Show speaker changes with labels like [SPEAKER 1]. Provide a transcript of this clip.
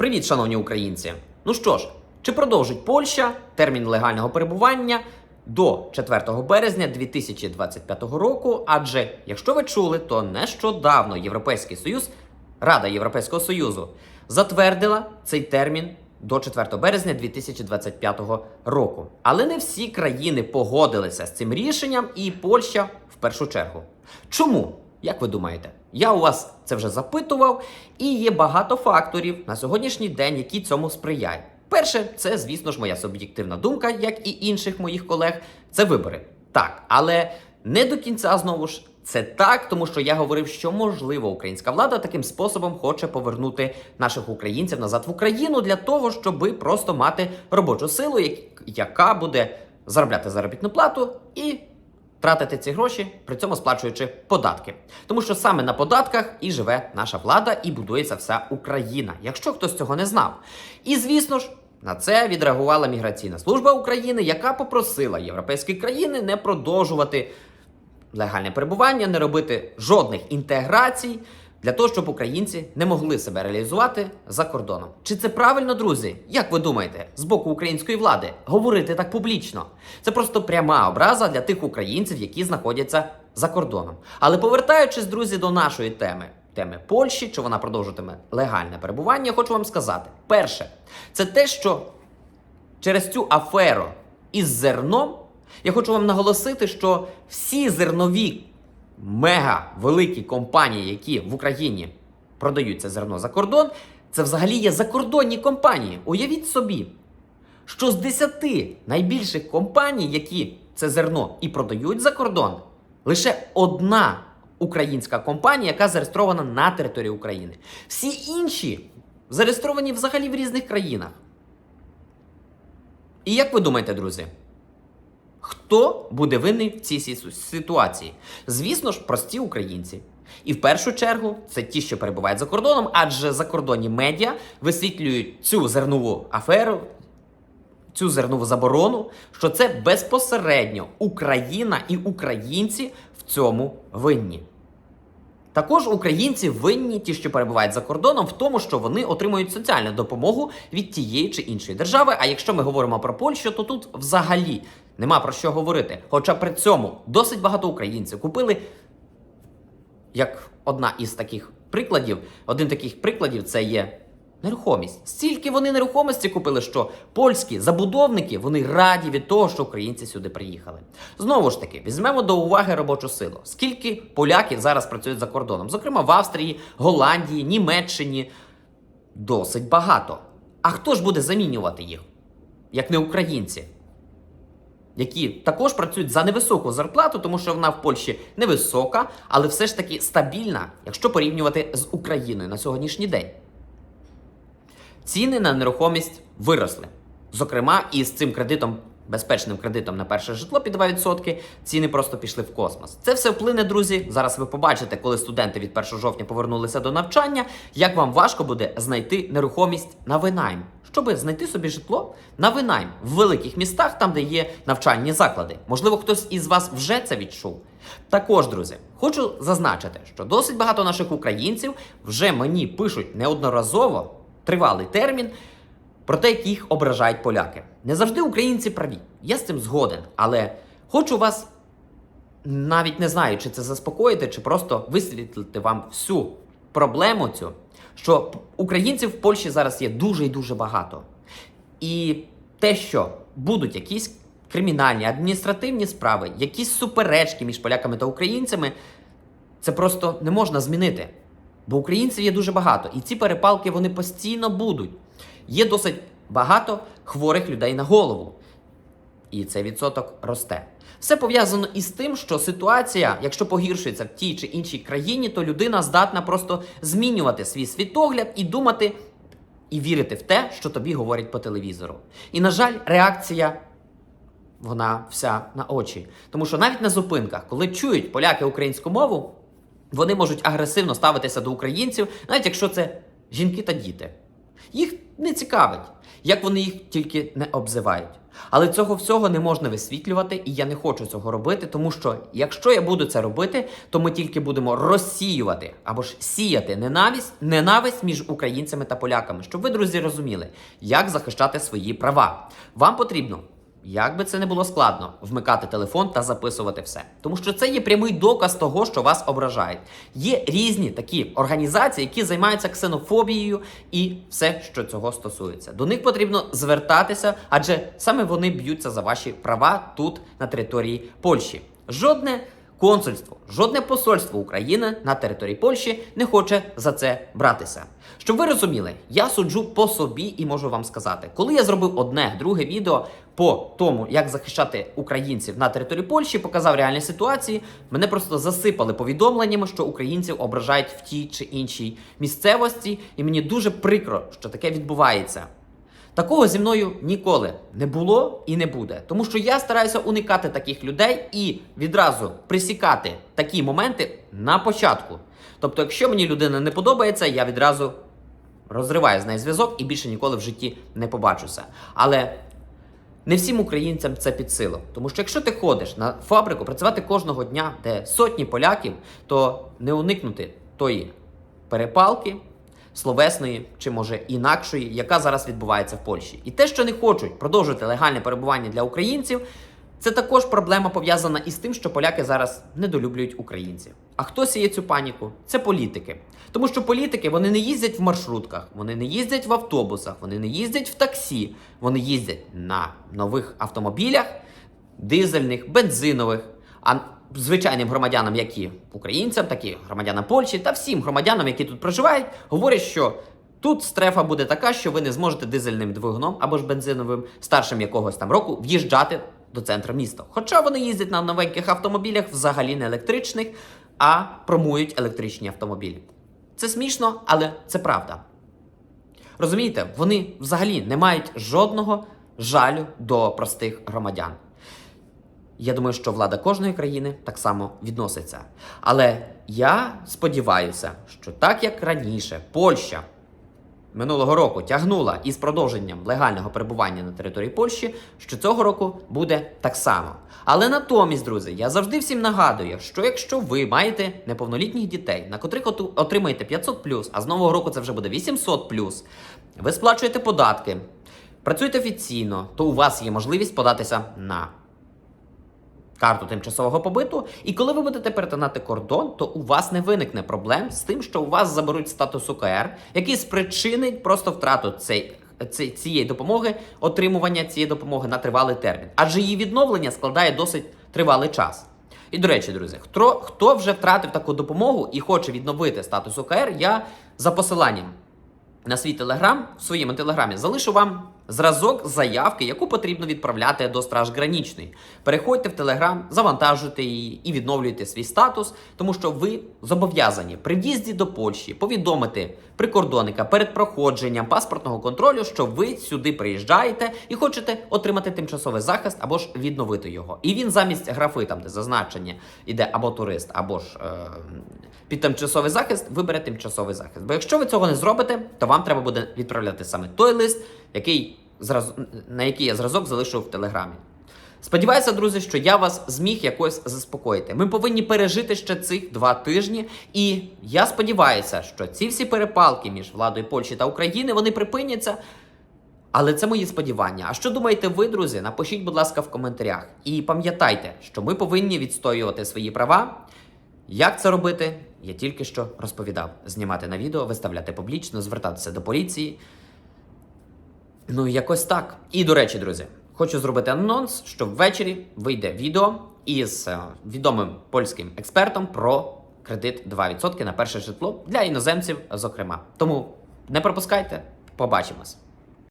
[SPEAKER 1] Привіт, шановні українці! Ну що ж, чи продовжить Польща термін легального перебування до 4 березня 2025 року? Адже, якщо ви чули, то нещодавно Європейський Союз, Рада Європейського Союзу, затвердила цей термін до 4 березня 2025 року. Але не всі країни погодилися з цим рішенням, і Польща в першу чергу. Чому? Як ви думаєте? Я у вас це вже запитував, і є багато факторів на сьогоднішній день, які цьому сприяють. Перше, це, звісно ж, моя суб'єктивна думка, як і інших моїх колег, це вибори. Так, але не до кінця знову ж це так, тому що я говорив, що можливо українська влада таким способом хоче повернути наших українців назад в Україну для того, щоб просто мати робочу силу, яка буде заробляти заробітну плату і тратити ці гроші, при цьому сплачуючи податки. Тому що саме на податках і живе наша влада, і будується вся Україна, якщо хтось цього не знав. І звісно ж. На це відреагувала міграційна служба України, яка попросила європейські країни не продовжувати легальне перебування, не робити жодних інтеграцій для того, щоб українці не могли себе реалізувати за кордоном. Чи це правильно, друзі? Як ви думаєте, з боку української влади говорити так публічно? Це просто пряма образа для тих українців, які знаходяться за кордоном. Але повертаючись, друзі, до нашої теми. Теми Польщі, чи вона продовжуватиме легальне перебування, хочу вам сказати: перше, це те, що через цю аферу із зерном я хочу вам наголосити, що всі зернові мега великі компанії, які в Україні продають це зерно за кордон, це взагалі є закордонні компанії. Уявіть собі, що з 10 найбільших компаній, які це зерно і продають за кордон, лише одна українська компанія, яка зареєстрована на території України. Всі інші зареєстровані взагалі в різних країнах. І як ви думаєте, друзі? Хто буде винний в цій ситуації? Звісно ж, прості українці. І в першу чергу це ті, що перебувають за кордоном, адже закордонні медіа висвітлюють цю зернову аферу, цю зернову заборону, що це безпосередньо Україна і українці в цьому винні. Також українці винні, ті, що перебувають за кордоном, в тому, що вони отримують соціальну допомогу від тієї чи іншої держави. А якщо ми говоримо про Польщу, то тут взагалі нема про що говорити. Хоча при цьому досить багато українців купили як одна із таких прикладів, один таких прикладів це є нерухомість. Стільки вони нерухомості купили, що польські забудовники вони раді від того, що українці сюди приїхали. Знову ж таки, візьмемо до уваги робочу силу. Скільки поляків зараз працюють за кордоном, зокрема в Австрії, Голландії, Німеччині. Досить багато. А хто ж буде замінювати їх, як не українці? Які також працюють за невисоку зарплату, тому що вона в Польщі невисока, але все ж таки стабільна, якщо порівнювати з Україною на сьогоднішній день. Ціни на нерухомість виросли. Зокрема, і з цим кредитом, безпечним кредитом на перше житло під 2%, ціни просто пішли в космос. Це все вплине, друзі. Зараз ви побачите, коли студенти від 1 жовтня повернулися до навчання, як вам важко буде знайти нерухомість на винайм, щоб знайти собі житло на винайм в великих містах, там де є навчальні заклади. Можливо, хтось із вас вже це відчув. Також, друзі, хочу зазначити, що досить багато наших українців вже мені пишуть неодноразово тривалий термін про те, як їх ображають поляки. Не завжди українці праві. Я з цим згоден, але хочу вас навіть не знаю, чи це заспокоїти, чи просто висвітлити вам всю проблему цю, що українців в Польщі зараз є дуже і дуже багато. І те, що будуть якісь кримінальні, адміністративні справи, якісь суперечки між поляками та українцями, це просто не можна змінити. Бо українців є дуже багато, і ці перепалки вони постійно будуть. Є досить багато хворих людей на голову. І цей відсоток росте. Все пов'язано із тим, що ситуація, якщо погіршується в тій чи іншій країні, то людина здатна просто змінювати свій світогляд і думати і вірити в те, що тобі говорять по телевізору. І, на жаль, реакція вона вся на очі. Тому що навіть на зупинках, коли чують поляки українську мову, вони можуть агресивно ставитися до українців, навіть якщо це жінки та діти. Їх не цікавить, як вони їх тільки не обзивають. Але цього всього не можна висвітлювати, і я не хочу цього робити, тому що якщо я буду це робити, то ми тільки будемо розсіювати або ж сіяти ненависть, ненависть між українцями та поляками, щоб ви, друзі, розуміли, як захищати свої права. Вам потрібно. Як би це не було складно, вмикати телефон та записувати все. Тому що це є прямий доказ того, що вас ображають. Є різні такі організації, які займаються ксенофобією і все, що цього стосується. До них потрібно звертатися, адже саме вони б'ються за ваші права тут на території Польщі. Жодне консульство, жодне посольство України на території Польщі не хоче за це братися. Щоб ви розуміли, я суджу по собі і можу вам сказати, коли я зробив одне друге відео по тому, як захищати українців на території Польщі, показав реальні ситуації, мене просто засипали повідомленнями, що українців ображають в тій чи іншій місцевості, і мені дуже прикро, що таке відбувається. Такого зі мною ніколи не було і не буде. Тому що я стараюся уникати таких людей і відразу присікати такі моменти на початку. Тобто, якщо мені людина не подобається, я відразу розриваю з нею зв'язок і більше ніколи в житті не побачуся. Але не всім українцям це під силу. Тому що якщо ти ходиш на фабрику працювати кожного дня, де сотні поляків, то не уникнути тої перепалки, словесної чи може інакшої, яка зараз відбувається в Польщі. І те, що не хочуть продовжувати легальне перебування для українців, це також проблема пов'язана із тим, що поляки зараз недолюблюють українців. А хто сіє цю паніку? Це політики. Тому що політики вони не їздять в маршрутках, вони не їздять в автобусах, вони не їздять в таксі, вони їздять на нових автомобілях, дизельних, бензинових. А звичайним громадянам, які українцям, так і громадянам Польщі та всім громадянам, які тут проживають, говорять, що тут стрефа буде така, що ви не зможете дизельним двигуном або ж бензиновим старшим якогось там року в'їжджати до центру міста. Хоча вони їздять на новеньких автомобілях, взагалі не електричних, а промують електричні автомобілі. Це смішно, але це правда. Розумієте, вони взагалі не мають жодного жалю до простих громадян. Я думаю, що влада кожної країни так само відноситься. Але я сподіваюся, що так як раніше Польща минулого року тягнула із продовженням легального перебування на території Польщі, що цього року буде так само. Але натомість, друзі, я завжди всім нагадую, що якщо ви маєте неповнолітніх дітей, на котрих отримаєте 500 а з нового року це вже буде 800 ви сплачуєте податки, працюєте офіційно, то у вас є можливість податися на карту тимчасового побиту. І коли ви будете перетинати кордон, то у вас не виникне проблем з тим, що у вас заберуть статус УКР, який спричинить просто втрату цей. Цієї допомоги, отримування цієї допомоги на тривалий термін, адже її відновлення складає досить тривалий час. І до речі, друзі, хто, хто вже втратив таку допомогу і хоче відновити статус УКР, я за посиланням на свій телеграм в своєму телеграмі залишу вам зразок заявки, яку потрібно відправляти до Страж Гранічної. Переходьте в телеграм, завантажуйте її і відновлюйте свій статус, тому що ви зобов'язані при в'їзді до Польщі повідомити прикордонника перед проходженням паспортного контролю, що ви сюди приїжджаєте і хочете отримати тимчасовий захист або ж відновити його. І він замість графи, там де зазначення іде або турист, або ж е, під тимчасовий захист, вибере тимчасовий захист. Бо якщо ви цього не зробите, то вам треба буде відправляти саме той лист, який зраз... на який я зразок залишу в телеграмі. Сподіваюся, друзі, що я вас зміг якось заспокоїти. Ми повинні пережити ще цих два тижні, і я сподіваюся, що ці всі перепалки між владою Польщі та України вони припиняться. Але це мої сподівання. А що думаєте ви, друзі? Напишіть, будь ласка, в коментарях. І пам'ятайте, що ми повинні відстоювати свої права. Як це робити? Я тільки що розповідав: знімати на відео, виставляти публічно, звертатися до поліції. Ну, якось так. І до речі, друзі, хочу зробити анонс, що ввечері вийде відео із е, відомим польським експертом про кредит 2% на перше житло для іноземців, зокрема. Тому не пропускайте, побачимось.